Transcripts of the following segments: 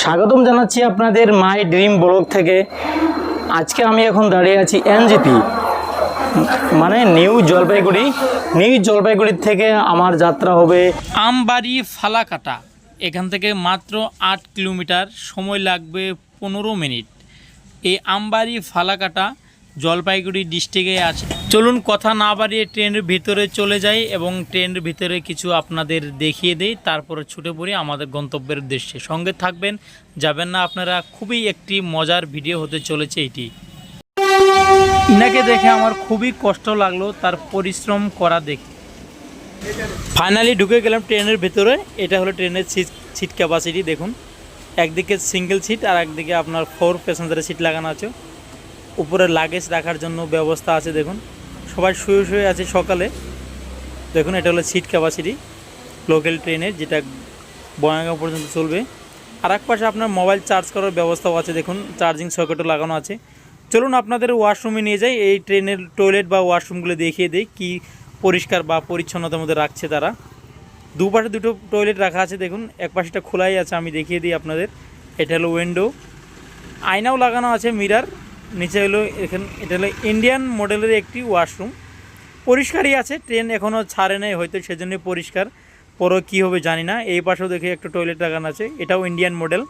স্বাগতম জানাচ্ছি আপনাদের মাই ড্রিম ব্লগ থেকে। আজকে আমি এখন দাঁড়িয়ে আছি এনজিপি মানে নিউ জলপাইগুড়ি। নিউ জলপাইগুড়ির থেকে আমার যাত্রা হবে আমবাড়ি ফালাকাটা। এখান থেকে মাত্র আট কিলোমিটার সময় লাগবে পনেরো মিনিট। এই আমবাড়ি ফালাকাটা জলপাইগুড়ি ডিস্ট্রিক্টে আছে। চলুন কথা না বাড়িয়ে ট্রেনের ভিতরে চলে যাই এবং ট্রেনের ভিতরে কিছু আপনাদের দেখিয়ে দেই, তারপরে ছুটে পড়ি আমাদের গন্তব্যের উদ্দেশ্যে। সঙ্গে থাকবেন, যাবেন না আপনারা, খুবই একটি মজার ভিডিও হতে চলেছে এটি। ইনাকে দেখে আমার খুবই কষ্ট লাগল তার পরিশ্রম করা দেখে ফাইনালি ঢুকে গেলাম ট্রেনের ভিতরে, এটা হলো ট্রেনের সিট সিট ক্যাপাসিটি, দেখুন। একদিকে সিঙ্গেল সিট আর একদিকে আপনার ফোর প্যাসেঞ্জারের সিট লাগানো আছে। উপরে লাগেজ রাখার জন্য ব্যবস্থা আছে, দেখুন। সবাই শুয়ে শুয়ে আছে সকালে। দেখুন, এটা হলো সিট ক্যাপাসিটি লোকাল ট্রেনের যেটা বয়াঙ্গাম পর্যন্ত চলবে। আর এক পাশে আপনার মোবাইল চার্জ করার ব্যবস্থাও আছে, দেখুন চার্জিং সকেটও লাগানো আছে। চলুন, আপনাদের ওয়াশরুমে নিয়ে যাই, এই ট্রেনের টয়লেট বা ওয়াশরুমগুলো দেখিয়ে দিই, কী পরিষ্কার বা পরিচ্ছন্নতার মধ্যে রাখছে তারা। দুপাশে দুটো টয়লেট রাখা আছে, দেখুন, এক পাশেটা খোলাই আছে, আমি দেখিয়ে দিই আপনাদের। এটা হলো উইন্ডো আয়নাও লাগানো আছে মিরার নিচে হলো এখানে এটা হলো ইন্ডিয়ান মডেলের একটি ওয়াশরুম পরিষ্কারই আছে ট্রেন এখনও ছাড়ে নেই হয়তো সেজন্য পরিষ্কার। পরে কী হবে জানি না। এই পাশেও দেখি একটা টয়লেট লাগানো আছে, এটাও ইন্ডিয়ান মডেল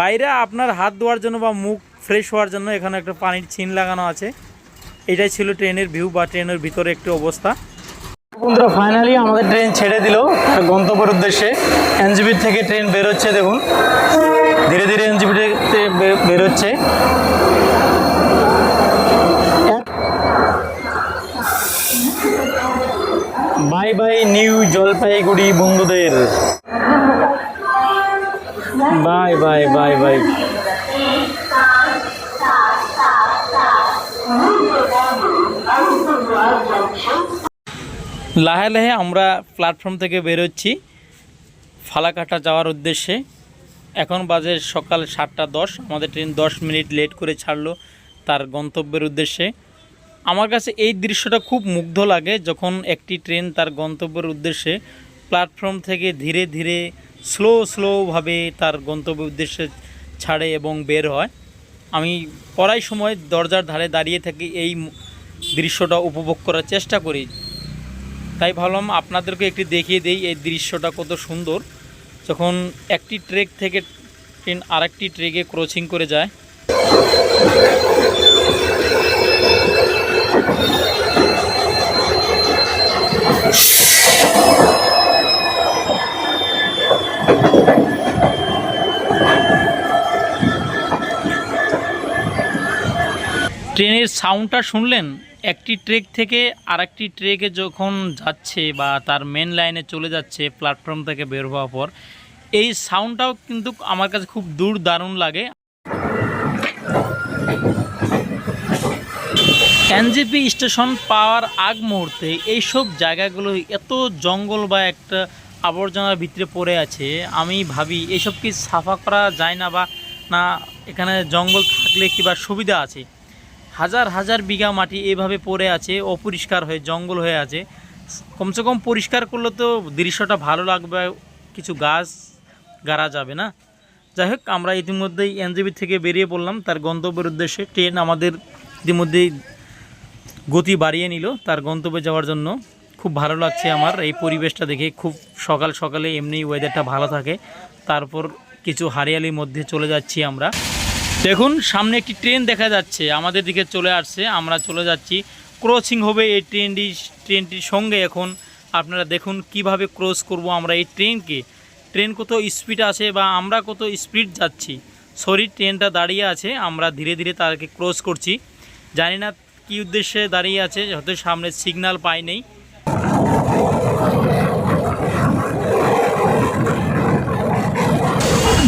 বাইরে আপনার হাত ধোয়ার জন্য বা মুখ ফ্রেশ হওয়ার জন্য এখানে একটা পানির ছিন লাগানো আছে। এটাই ছিল ট্রেনের ভিউ বা ট্রেনের ভিতরে একটি অবস্থা। বন্ধুরা ফাইনালি আমাদের ট্রেন ছেড়ে দিল। গন্তব্যের উদ্দেশ্যে এনজিপির থেকে ট্রেন বেরোচ্ছে, দেখুন। ধীরে ধীরে এনজিপি বেরোচ্ছে। বাই বাই নিউ জলপাইগুড়ি বন্ধুদের। Bye bye bye bye. লাহে লাহে আমরা প্ল্যাটফর্ম থেকে বেরোচ্ছি। ফালাকাটা যাওয়ার উদ্দেশ্যে। এখন বাজে সকাল সাতটা দশ। আমাদের ট্রেন দশ মিনিট লেট করে ছাড়লো তার গন্তব্যের উদ্দেশ্যে। আমার কাছে এই দৃশ্যটা খুব মুগ্ধ লাগে যখন একটি ট্রেন তার গন্তব্যের উদ্দেশ্যে প্ল্যাটফর্ম থেকে ধীরে ধীরে স্লো, স্লোভাবে তার গন্তব্যের উদ্দেশ্যে ছাড়ে এবং বের হয়। আমি পড়াই সময় দরজার ধারে দাঁড়িয়ে থাকি এই দৃশ্যটা উপভোগ করার চেষ্টা করি। তাই ভাবলাম আপনাদেরকে একটি দেখিয়ে দেই এই দৃশ্যটা কত সুন্দর। যখন একটি ট্রেক থেকে ট্রেন আরেকটি ট্রেকে ক্রসিং করে যায় ট্রেনের সাউন্ডটা শুনলেন? একটি ট্রেক থেকে আরেকটি ট্রেকে যখন যাচ্ছে বা তার মেন লাইনে চলে যাচ্ছে প্ল্যাটফর্ম থেকে বের হওয়ার পর, এই সাউন্ডটাও কিন্তু আমার কাছে খুব দূর দারুণ লাগে এনজিপি স্টেশন পাওয়ার আগ মুহূর্তে এইসব জায়গাগুলো এত জঙ্গল বা একটা আবর্জনার ভিতরে পড়ে আছে, আমি ভাবি এসব কি সাফা করা যায় না বা না এখানে জঙ্গল থাকলে কি বা সুবিধা আছে? হাজার হাজার বিঘা মাটি এভাবে পড়ে আছে, অপরিষ্কার হয়ে, জঙ্গল হয়ে আছে। কমসে কম পরিষ্কার করলে তো দৃশ্যটা ভালো লাগবে, কিছু গাছ গাড়া যাবে না। যাই হোক, আমরা ইতিমধ্যেই এনজিবি থেকে বেরিয়ে পড়লাম। তার গন্তব্যের উদ্দেশ্যে ট্রেন আমাদের ইতিমধ্যেই গতি বাড়িয়ে নিল। তার গন্তব্যে যাওয়ার জন্য খুব ভালো লাগছে আমার। এই পরিবেশটা দেখে খুব সকাল সকালে এমনি ওয়েদারটা ভালো থাকে। তারপর কিছু হারিয়ালির মধ্যে চলে যাচ্ছি আমরা। দেখুন, সামনে একটি ট্রেন দেখা যাচ্ছে। আমাদের দিকে চলে আসছে। আমরা চলে যাচ্ছি ক্রসিং হবে এই ট্রেনটি, ট্রেনটির সঙ্গে এখন। আপনারা দেখুন কীভাবে ক্রস করব আমরা এই ট্রেনকে। ট্রেন কত স্পিড আছে বা আমরা কত স্পিড যাচ্ছি? সরি ট্রেনটা দাঁড়িয়ে আছে। আমরা ধীরে ধীরে তাকে ক্রস করছি। জানি না কী উদ্দেশ্যে দাঁড়িয়ে আছে, হয়তো সামনে সিগন্যাল পাই নেই।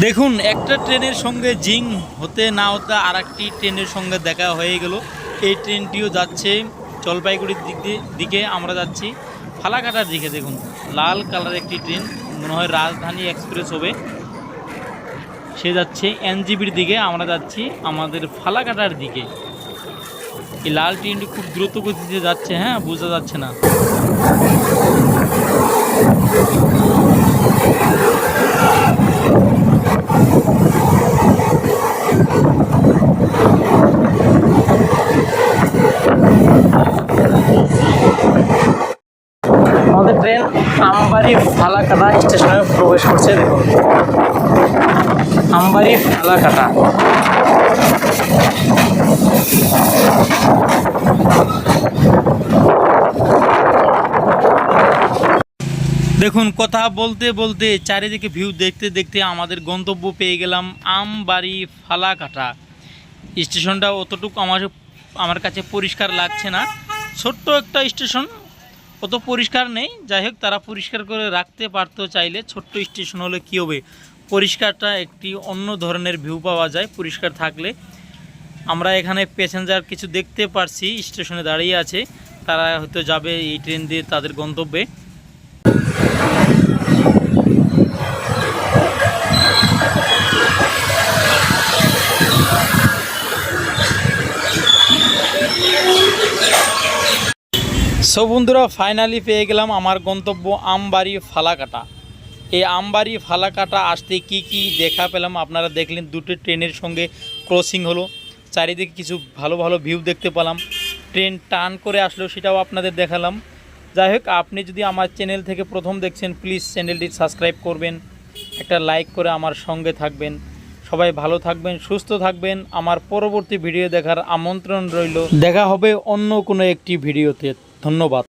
দেখুন, একটা ট্রেনের সঙ্গে জিং হতে না হতে আর একটি ট্রেনের সঙ্গে দেখা হয়ে গেল। এই ট্রেনটিও যাচ্ছে জলপাইগুড়ির দিক দিয়ে- দিকে আমরা যাচ্ছি। ফালাকাটার দিকে দেখুন, লাল কালার একটি ট্রেন, মনে হয় রাজধানী এক্সপ্রেস হবে। সে যাচ্ছে এনজিবির দিকে, আমরা যাচ্ছি আমাদের ফালাকাটার দিকে। এই লাল ট্রেনটি খুব দ্রুত গতিতে যাচ্ছে হ্যাঁ বোঝা যাচ্ছে না। আমাদের ট্রেন আমবাড়ি ফালাকাটা স্টেশনে প্রবেশ করছে দেখুন আমবাড়ি ফালাকাটা Thank you. দেখুন, কথা বলতে বলতে চারিদিকে ভিউ দেখতে দেখতে আমাদের গন্তব্য পেয়ে গেলাম আমবাড়ি ফালাকাটা। স্টেশনটা অতটুকু আমার আমার কাছে পরিষ্কার লাগছে না। ছোট্ট একটা স্টেশন, অত পরিষ্কার নেই। যাই হোক, তারা পরিষ্কার করে রাখতে পারতো চাইলে, ছোট্ট স্টেশন হলে কী হবে? পরিষ্কারটা একটি অন্য ধরনের ভিউ পাওয়া যায়, পরিষ্কার থাকলে। আমরা এখানে প্যাসেঞ্জার কিছু দেখতে পারছি, স্টেশনে দাঁড়িয়ে আছে। তারা হয়তো যাবে এই ট্রেন দিয়ে তাদের গন্তব্যে। সো বন্ধুরা ফাইনালি পেয়ে গেলাম আমার গন্তব্য আমবাড়ি ফালাকাটা। এই আমবাড়ি ফালাকাটা আসতে কি কি দেখা পেলাম আপনারা দেখলেন, দুটো ট্রেনের সঙ্গে ক্রসিং হলো। চারিদিকে কিছু ভালো ভালো ভিউ দেখতে পেলাম। ট্রেন টার্ন করে আসলো সেটাও আপনাদের দেখালাম। যাই হোক, আপনি যদি আমার চ্যানেল থেকে প্রথম দেখছেন প্লিজ চ্যানেলটি সাবস্ক্রাইব করবেন, একটা লাইক করে আমার সঙ্গে থাকবেন। সবাই ভালো থাকবেন, সুস্থ থাকবেন। আমার পরবর্তী ভিডিও দেখার আমন্ত্রণ রইল। দেখা হবে অন্য কোনো একটি ভিডিওতে ধন্যবাদ।